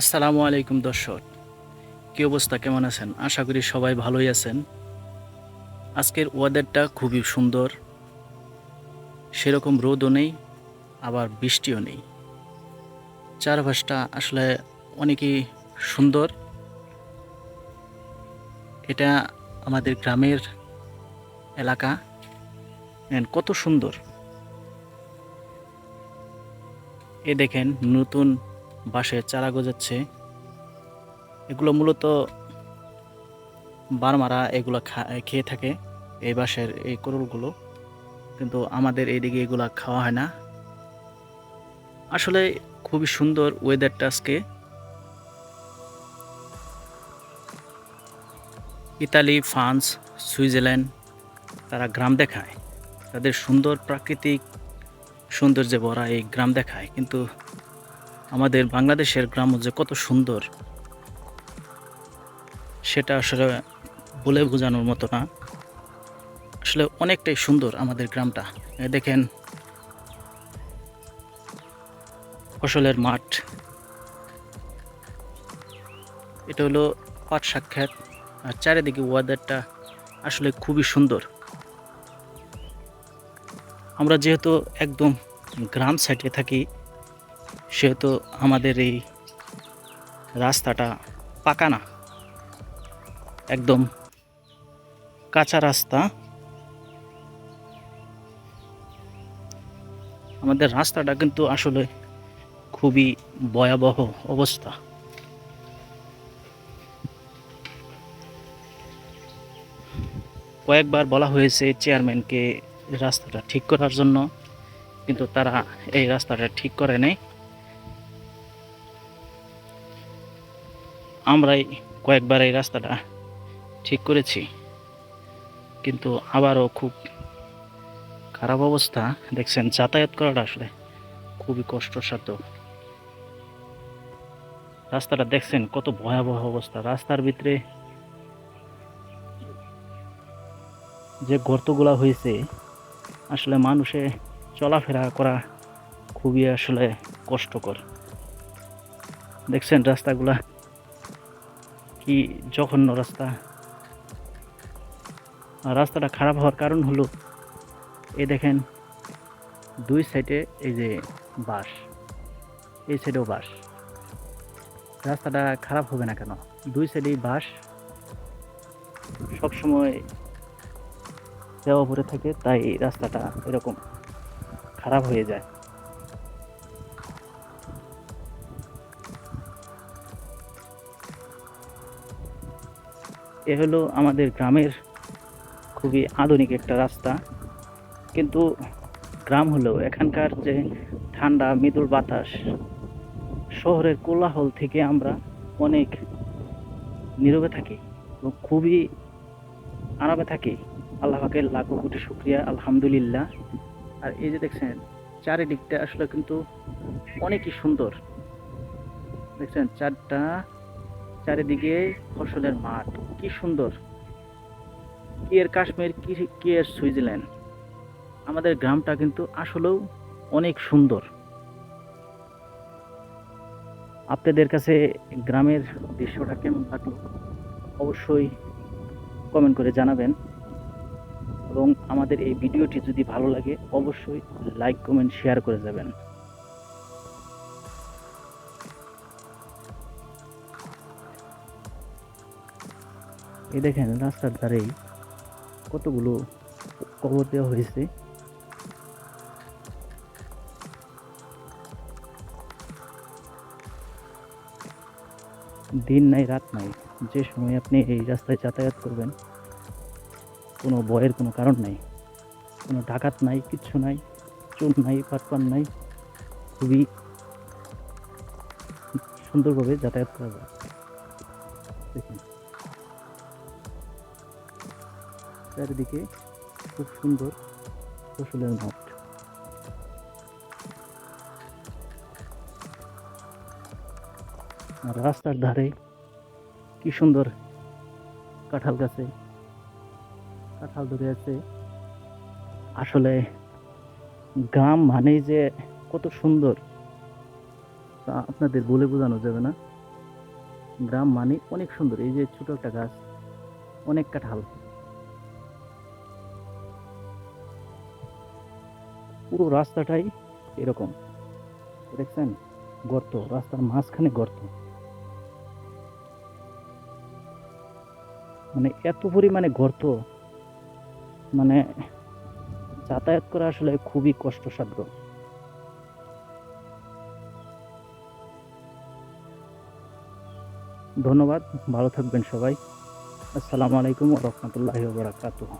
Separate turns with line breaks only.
আসসালামু আলাইকুম দর্শক। কি অবস্থা, কেমন আছেন? আশা করি সবাই ভালোই আছেন। আজকের ওয়েদারটা খুবই সুন্দর। সেরকম রোদও নেই, আবার বৃষ্টিও নেই। চারপাশটা আসলে অনেকই সুন্দর। এটা আমাদের গ্রামের এলাকা। কত সুন্দর। এ দেখেন নতুন বাঁশের চারা গজাচ্ছে। এগুলো মূলত বারমারা এগুলো খেয়ে থাকে এই বাঁশের এই করলগুলো। কিন্তু আমাদের এইদিকে এগুলা খাওয়া হয় না। আসলে খুবই সুন্দর ওয়েদারটা আজকে। ইতালি, ফ্রান্স, সুইজারল্যান্ড, তারা গ্রাম দেখায়। তাদের সুন্দর প্রাকৃতিক সৌন্দর্যে ভরা এই গ্রাম দেখায়। কিন্তু আমাদের বাংলাদেশের গ্রাম যে কত সুন্দর, সেটা আসলে বলে বোঝানোর মতো না। আসলে অনেকটাই সুন্দর আমাদের গ্রামটা। দেখেন, ফসলের মাঠ। এটা হলো পাট সাক্ষাৎ আর চারিদিকে ওয়েদারটা আসলে খুবই সুন্দর। আমরা যেহেতু একদম গ্রাম সাইডে থাকি সেহেতু আমাদের এই রাস্তাটা পাকা না। একদম কাঁচা রাস্তা। আমাদের রাস্তাটা কিন্তু আসলে খুবই ভয়াবহ অবস্থা। কয়েকবার বলা হয়েছে চেয়ারম্যানকে রাস্তাটা ঠিক করার জন্য, কিন্তু তারা এই রাস্তাটা ঠিক করে নেই। আমরাই কয়েকবার এই রাস্তাটা ঠিক করেছি। কিন্তু আবারও খুব খারাপ অবস্থা, দেখছেন, যাতায়াত করাটা আসলে খুবই কষ্টসাধ্য। রাস্তাটা দেখছেন, কত ভয়াবহ অবস্থা। রাস্তার ভিতরে যে গর্তগুলা হয়েছে, আসলে মানুষে চলাফেরা করা খুবই আসলে কষ্টকর। দেখছেন, রাস্তাগুলা কি জঘন্য রাস্তা। রাস্তাটা খারাপ হওয়ার কারণ হলো এই দেখেন, দুই সাইডে এই যে বাস এই সাইডেও বাস রাস্তাটা খারাপ হবে না কেন? দুই সাইডেই বাস সবসময় দেওয়া পড়ে থাকে, তাই রাস্তাটা এরকম খারাপ হয়ে যায়। এ হলো আমাদের গ্রামের খুবই আধুনিক একটা রাস্তা। কিন্তু গ্রাম হলেও এখানকার যে ঠান্ডা, মৃদুল বাতাস, শহরের কোলাহল থেকে আমরা অনেক নীরবে থাকি এবং খুবই আরামে থাকি। আল্লাহ পাকের লাখো কোটি শুক্রিয়া, আলহামদুলিল্লাহ। আর এই যে দেখছেন, চারিদিকটা আসলে কিন্তু অনেকই সুন্দর। দেখছেন, চারটা চারিদিকে ফসলের মাঠ। কি সুন্দর। কি এর কাশ্মীর, কি কি এর সুইজারল্যান্ড। আমাদের গ্রামটা কিন্তু আসলেও অনেক সুন্দর। আপনাদের কাছে গ্রামের দৃশ্যটা কেমন লাগল? অবশ্যই কমেন্ট করে জানাবেন। এবং আমাদের এই ভিডিওটি যদি ভালো লাগে, অবশ্যই লাইক কমেন্ট শেয়ার করে যাবেন। এই দেখেন, রাস্তার ধারেই কতগুলো কবর দেওয়া হয়েছে। দিন নাই, রাত নাই, যে সময় আপনি এই রাস্তায় যাতায়াত করবেন, কোনো ভয়ের কোনো কারণ নাই, কোনো ডাকাত নাই, কিচ্ছু নাই চোর নাই পাটপান নাই, খুবই সুন্দরভাবে যাতায়াত করা যায়। চারিদিকে খুব সুন্দর ফসলের মাঠ। আর রাস্তার ধারে কি সুন্দর কাঁঠাল গাছে, কাঁঠাল ধরে আছে। আসলে গ্রাম মানেই যে কত সুন্দর, তা আপনাদের বলে বোঝানো যাবে না। গ্রাম মানে অনেক সুন্দর, এই যে ছোটো একটা গাছ, অনেক কাঁঠাল। পুরো রাস্তাটাই এরকম। দেখছেন? গর্ত, রাস্তার মাঝখানে গর্ত। মানে এত পরিমাণে গর্ত। মানে যাতায়াত করা আসলে খুবই কষ্টসাধ্য। ধন্যবাদ, ভালো থাকবেন সবাই। আসসালামু আলাইকুম রহমতুল্লাহ বারাকাতুহ।